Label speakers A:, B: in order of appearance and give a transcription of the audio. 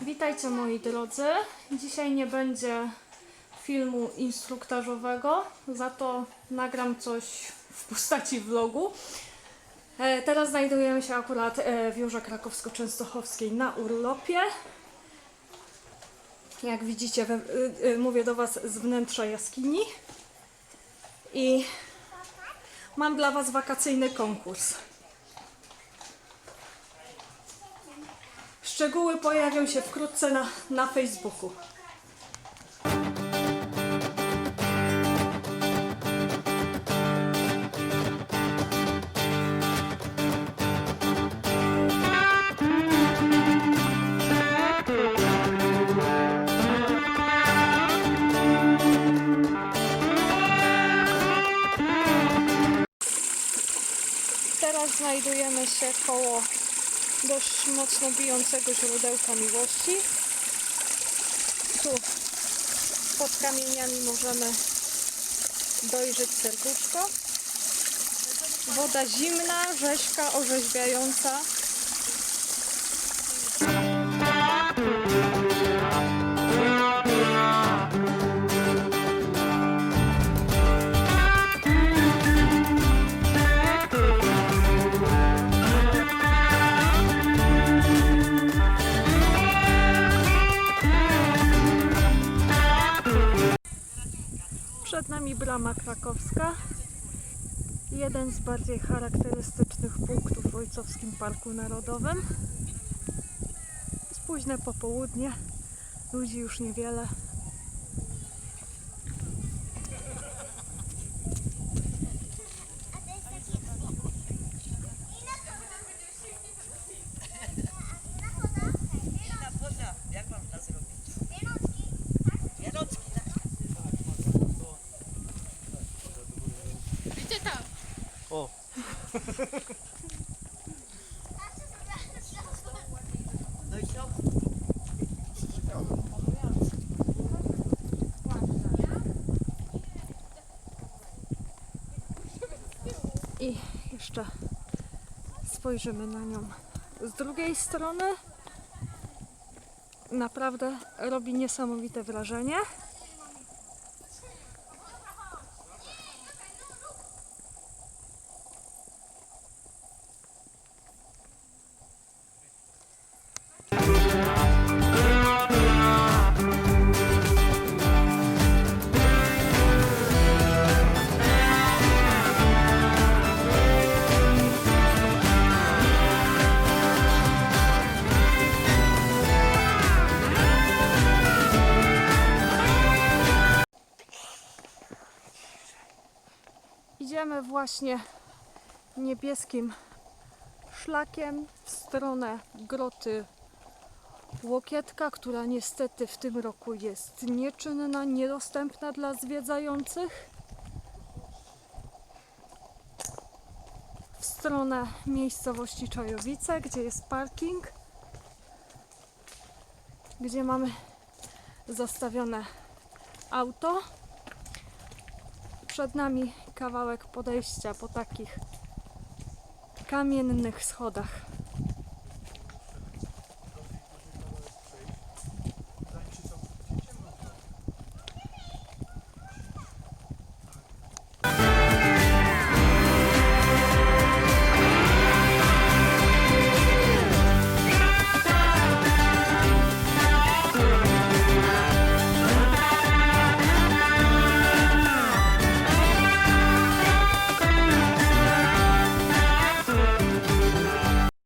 A: Witajcie moi drodzy. Dzisiaj nie będzie filmu instruktażowego, za to nagram coś w postaci vlogu. E, teraz znajdujemy się akurat e, w Jurze Krakowsko-Częstochowskiej na urlopie. Jak widzicie, y, mówię do Was z wnętrza jaskini. I mam dla Was wakacyjny konkurs. Szczegóły pojawią się wkrótce na, na Facebooku. Teraz znajdujemy się koło dość mocno bijącego źródełka miłości. Tu pod kamieniami możemy dojrzeć serduszko. Woda zimna, rzeźka, orzeźwiająca. Przed nami brama krakowska. Jeden z bardziej charakterystycznych punktów w Ojcowskim Parku Narodowym. Jest późne popołudnie, ludzi już niewiele.
B: Na poza, jak mam to zrobić? Jarocki, tak?
C: O,
B: No i co?
A: I jeszcze spojrzymy na nią z drugiej strony. Naprawdę robi niesamowite wrażenie. Idziemy właśnie niebieskim szlakiem w stronę groty Łokietka, która niestety w tym roku jest nieczynna, niedostępna dla zwiedzających. W stronę miejscowości Czajowice, gdzie jest parking, gdzie mamy zastawione auto. Przed nami kawałek podejścia po takich kamiennych schodach.